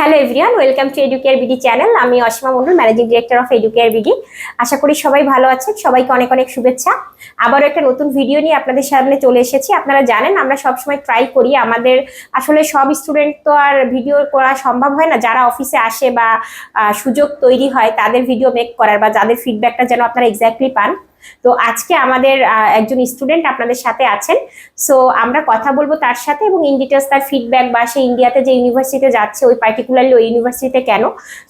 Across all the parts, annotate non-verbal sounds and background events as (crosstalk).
Hello everyone welcome to Educare BD channel আমি Asima Mondal managing director of Educare BD আশা করি সবাই ভালো আছেন, সবাইকে অনেক অনেক শুভেচ্ছা। আবারও একটা নতুন ভিডিও নিয়ে আপনাদের সামনে চলে এসেছি। আপনারা জানেন, আমরা সবসময় ট্রাই করি, আমাদের আসলে সব স্টুডেন্ট তো আর ভিডিও করা সম্ভব হয় না। যারা অফিসে আসে বা সুযোগ তৈরি হয়, তাদের ভিডিও মেক করার বা যাদের ফিডব্যাকটা যেন আপনারা এক্স্যাক্টলি পান। তো আজকে আমাদের একজন স্টুডেন্ট আপনাদের সাথে আছেন। সো আমরা কথা বলব তার সাথে এবং ইন ডিটেলস তার ফিডব্যাক বা সে ইন্ডিয়াতে যে ইউনিভার্সিটিতে যাচ্ছে ওই পার্টিকুলারলি ওই ইউনিভার্সিটিতে কেন?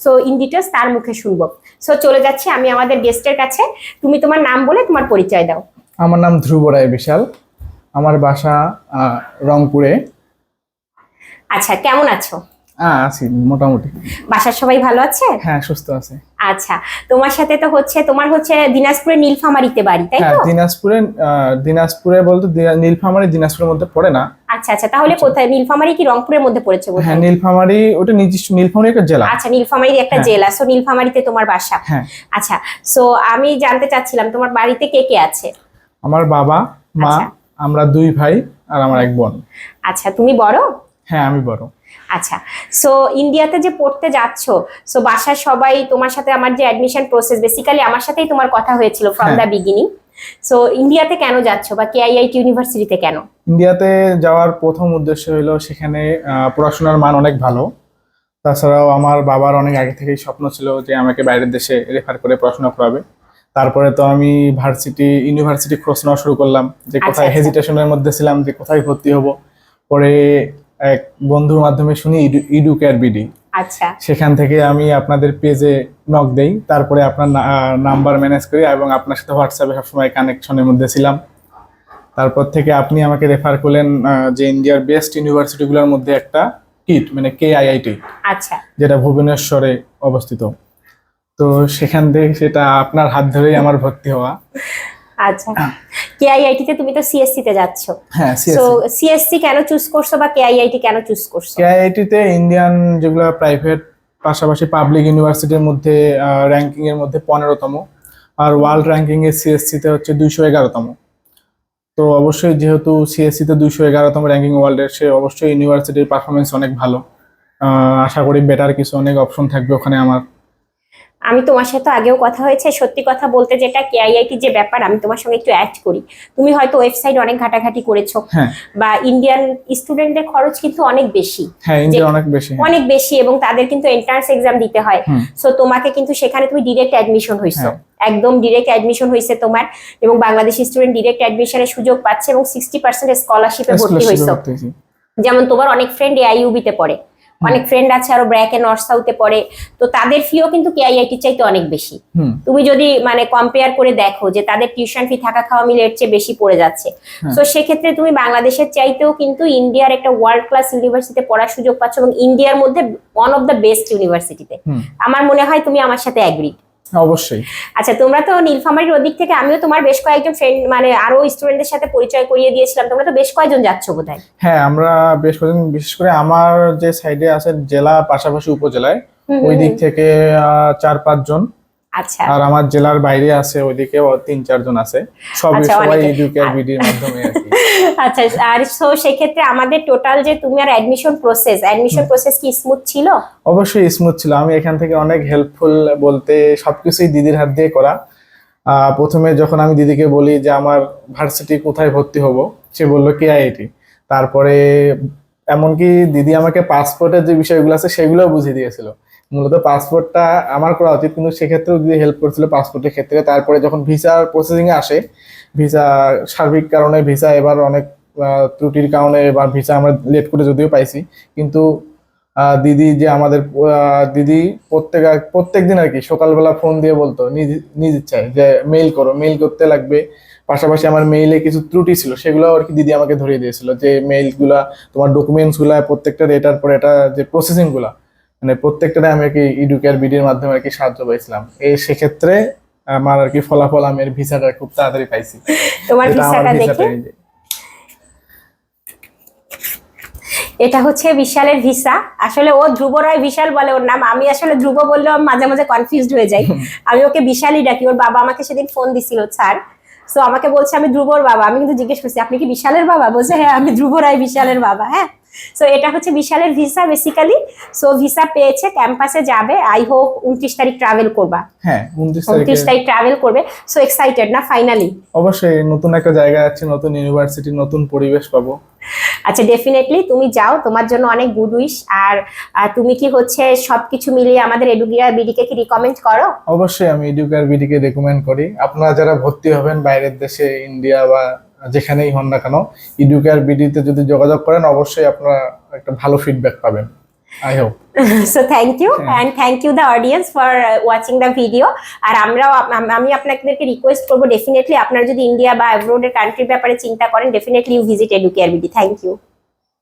সো ইন ডিটেলস তার মুখে শুনব। সো চলে যাচ্ছি আমি আমাদের গেস্টের কাছে। তুমি তোমার নাম বলে তোমার পরিচয় দাও। আমার নাম ধ্রুব রায় বিশাল। আমার বাসা রংপুরে। আচ্ছা কেমন আছো? আছি মোটামুটি। বাসার সবাই ভালো আছে? হ্যাঁ সুস্থ আছে। আচ্ছা তোমার সাথে তো হচ্ছে তোমার হচ্ছে দিনাজপুরে নীলফামারিতে বাড়ি তাই হ্যাঁ তো? দিনাজপুরে দিনাজপুরে বলতে নীলফামারী দিনাজপুরের মধ্যে পড়ে না। আচ্ছা আচ্ছা তাহলে কোথায়? নীলফামারি কি রংপুরের মধ্যে পড়েছে বোধহয়? হ্যাঁ নীলফামারী ওটা নিজস্ব নীলফামারী একটা জেলা। আচ্ছা নীলফামারির একটা হ্যাঁ। জেলা সো নীলফামারিতে তোমার বাসা। হ্যাঁ। আচ্ছা সো আমি জানতে চাচ্ছিলাম তোমার বাড়িতে কে কে আছে? আমার বাবা মা আচ্ছা। আমরা দুই ভাই আর আমার এক বোন। আচ্ছা তুমি বড়? হ্যাঁ আমি বড়। আচ্ছা সো ইন্ডিয়াতে যে পড়তে যাচ্ছ সো বাসার সবাই তোমার সাথে আমার যে অ্যাডমিশন প্রসেস বেসিক্যালি আমার সাথেই তোমার কথা হয়েছিল ফ্রম। দ্য বিগিনিং সো ইন্ডিয়াতে কেন যাচ্ছ বা কেআইআইটি ইউনিভার্সিটিতে কেন? ইন্ডিয়াতে যাওয়ার প্রথম উদ্দেশ্য হলো সেখানে পড়াশোনার মান অনেক ভালো। তাছাড়াও আমার বাবার অনেক আগে থেকেই স্বপ্ন ছিল যে আমাকে বাইরের দেশে রেফার করে পড়াশোনা করাবে। তারপরে তো আমি ভার্সিটি ইউনিভার্সিটি খোঁজ নেওয়া শুরু করলাম যে আচ্ছা, কোথায় আচ্ছা। হেজিটেশনের মধ্যে ছিলাম যে কোথায় ভর্তি হব। পরে এক বন্ধুর মাধ্যমে শুনি ইডু ইডু কেয়ার বিডি। আচ্ছা। সেখান থেকে আমি আপনাদের পেজে নক দেই তারপরে আপনার নাম্বার ম্যানেজ করি এবং আপনার সাথে হোয়াটসঅ্যাপে সবসময় কানেকশনের মধ্যে ছিলাম। তারপর থেকে আপনি আমাকে রেফার করলেন যে ইন্ডিয়ার বেস্ট ইউনিভার্সিটিগুলোর মধ্যে একটা কিট মানে কে আইআইটি আচ্ছা। যেটা ভুবনেশ্বরে অবস্থিত। তো সেখান থেকে সেটা আপনার হাত ধরেই আমার ভর্তি হওয়া। আচ্ছা। কেআইআইটি তে তুমি তো সিএসসি তে যাচ্ছ। হ্যাঁ সো সিএসসি কেন চুজ করছ বা কেআইআইটি কেন চুজ করছ? কেআইআইটিতে ইন্ডিয়ান যেগুলো প্রাইভেট পাশাপাশি পাবলিক ইউনিভার্সিটির মধ্যে র্যাঙ্কিং এর মধ্যে পনেরোতম। আর ওয়ার্ল্ড র্যাঙ্কিং এ সিএসসি তে হচ্ছে দুইশো এগারোতম। তো অবশ্যই যেহেতু সিএসসি তে দুইশো এগারোতম র্যাঙ্কিং ওয়ার্ল্ডের সে অবশ্যই ইউনিভার্সিটির পারফরমেন্স অনেক ভালো। আশা করি বেটার কিছু অনেক অপশন থাকবে ওখানে আমার। আমি তোমার সাথে আগেও কথা হয়েছে সত্যি কথা বলতে যেটা কে কেআইআইটি যে ব্যাপার আমি তোমার সঙ্গে একটু অ্যাড করি। তুমি হয়তো ওয়েবসাইট অনেক ঘাটাঘাটি করেছ হ্যাঁ। বা ইন্ডিয়ান স্টুডেন্টদের খরচ কিন্তু অনেক বেশি। হ্যাঁ অনেক বেশি অনেক বেশি এবং তাদের কিন্তু এন্ট্রান্স এক্সাম দিতে হয়। সো তোমাকে কিন্তু সেখানে তুমি ডিরেক্ট অ্যাডমিশন হইছো। হ্যাঁ। একদম ডিরেক্ট অ্যাডমিশন হয়েছে তোমার এবং বাংলাদেশি স্টুডেন্ট ডিরেক্ট অ্যাডমিশনের সুযোগ পাচ্ছে এবং সিক্সটি পার্সেন্ট স্কলারশিপে ভর্তি হয়েছি। যেমন তোমার অনেক ফ্রেন্ড এআইইউবি তে পড়ে। অনেক ফ্রেন্ড আছে আরও ব্র্যাকে নর্থ সাউথে পড়ে। তো তাদের ফিও কিন্তু কেআইআইটি চাইতে অনেক বেশি। তুমি যদি মানে কম্পেয়ার করে দেখো যে তাদের টিউশন ফি থাকা খাওয়া মিলে এর চেয়ে বেশি পড়ে যাচ্ছে। তো সেক্ষেত্রে তুমি বাংলাদেশের চাইতেও কিন্তু ইন্ডিয়ার একটা ওয়ার্ল্ড ক্লাস ইউনিভার্সিটিতে পড়ার সুযোগ পাচ্ছ এবং ইন্ডিয়ার মধ্যে ওয়ান অফ দ্য বেস্ট ইউনিভার্সিটিতে আমার মনে হয় তুমি আমার সাথে অ্যাগ্রি অবশ্যই। আচ্ছা তোমরা তো নীলফামারীর ওদিক থেকে আমিও তোমার বেশ কয়েকজন ফ্রেন্ড মানে আরও স্টুডেন্টদের সাথে পরিচয় করিয়ে দিয়েছিলাম। তোমরা তো বেশ কয়েকজন যাচ্ছ বোধহয়? হ্যাঁ আমরা বেশ কয়েকজন বিশেষ করে আমার যে সাইডে আছে জেলা পাশাপাশি উপজেলায় ওই দিক থেকে চার পাঁচজন আচ্ছা। আর আমার জেলার বাইরে আছে ওইদিকে তিন চারজন আছে। সবই আচ্ছা, সবাই। এডুকেয়ার বিডির মাধ্যমে (laughs) আচ্ছা আর সো সেক্ষেত্রে আমাদের টোটাল যে তুমি আর অ্যাডমিশন প্রসেস অ্যাডমিশন প্রসেস কি স্মুথ ছিল? অবশ্যই স্মুথ ছিল। আমি এখান থেকে অনেক হেল্পফুল বলতে সবকিছুই দিদির হাত দিয়ে করা। আহ, প্রথমে যখন আমি দিদিকে বলি যে আমার ভার্সিটি কোথায় ভর্তি হব সে বলল কে আইআইটি তারপরে এমনকি দিদি আমাকে পাসপোর্টের যে বিষয়গুলো আছে সেগুলো বুঝিয়ে দিয়েছিল। মূলত পাসপোর্টটা আমার করা উচিত, কিন্তু সেক্ষেত্রেও দিদি হেল্প করছিল পাসপোর্টের ক্ষেত্রে, তারপরে যখন ভিসার প্রসেসিং আসে ভিসা সার্বিক কারণে ভিসা এবার অনেক ত্রুটির কারণে এবার ভিসা আমরা লেট করে যদিও পাইছি, কিন্তু দিদি যে আমাদের দিদি প্রত্যেক প্রত্যেক দিন আর কি সকালবেলা ফোন দিয়ে বলতো, নিজ নিজ ইচ্ছায় যে মেইল করো মেইল করতে লাগবে। পাশাপাশি আমার মেইলে কিছু ত্রুটি ছিল সেগুলো আর কি দিদি আমাকে ধরিয়ে দিয়েছিল যে মেইলগুলা তোমার ডকুমেন্টসগুলা প্রত্যেকটা এটার পর এটা যে প্রসেসিংগুলা মানে প্রত্যেকটাতে আমি আর কি ইডুকেয়ার বিডির মাধ্যমে আর কি সাহায্য পাইছিলাম। এই সেক্ষেত্রে আমার আর কি ফলাফল আমি এর ভিসাটা খুব তাড়াতাড়ি পাইছি। তোমার ভিসাটা দেখে। এটা হচ্ছে বিশালের ভিসা। আসলে ও ধ্রুব রায় বিশাল বলে ওর নাম। আমি আসলে ধ্রুব বললেও মাঝে মাঝে কনফিউজড হয়ে যাই। (laughs) আমি ওকে বিশালই ডাকি। ওর বাবা আমাকে সেদিন ফোন দিছিল স্যার সো আমাকে বলছে আমি ধ্রুবর বাবা। আমি কিন্তু জিজ্ঞেস করছি আপনি কি বিশালের বাবা? বলছে হ্যাঁ আমি ধ্রুব রায় বিশালের বাবা। হ্যাঁ? সো এটা হচ্ছে বিশালের ভিসা বেসিক্যালি সো ভিসা পেয়েছে ক্যাম্পাসে যাবে। আই হোপ উনত্রিশ তারিখ ট্রাভেল করবা। হ্যাঁ উনত্রিশ তারিখে ট্রাভেল করবে। সো এক্সাইটেড না ফাইনালি অবশ্যই নতুন একটা জায়গা আছে নতুন ইউনিভার্সিটি নতুন পরিবেশ পাবো। আচ্ছা ডেফিনেটলি তুমি যাও। তোমার জন্য অনেক গুড উইশ আর তুমি কি হচ্ছে সবকিছু মিলিয়ে আমাদের এডুগিয়া বিডিকে কি রিকমেন্ড করো? অবশ্যই আমি এডুকার বিডিকে রেকমেন্ড করি। আপনারা যারা ভর্তি হবেন বাইরের দেশে ইন্ডিয়া বা যেখানেই হন না কেন ইডুকেয়ার বিডিতে যদি যোগাযোগ করেন অবশ্যই আপনারা একটা ভালো ফিডব্যাক পাবেন। I hope so thank you. And thank you the audience for watching the video আর আমরাও আমি আপনাদেরকে রিকোয়েস্ট করব ডেফিনেটলি আপনারা যদি ইন্ডিয়া বা অ্যাব্রোডের কান্ট্রির ব্যাপারে চিন্তা করেন definitely you visit Educare BD thank you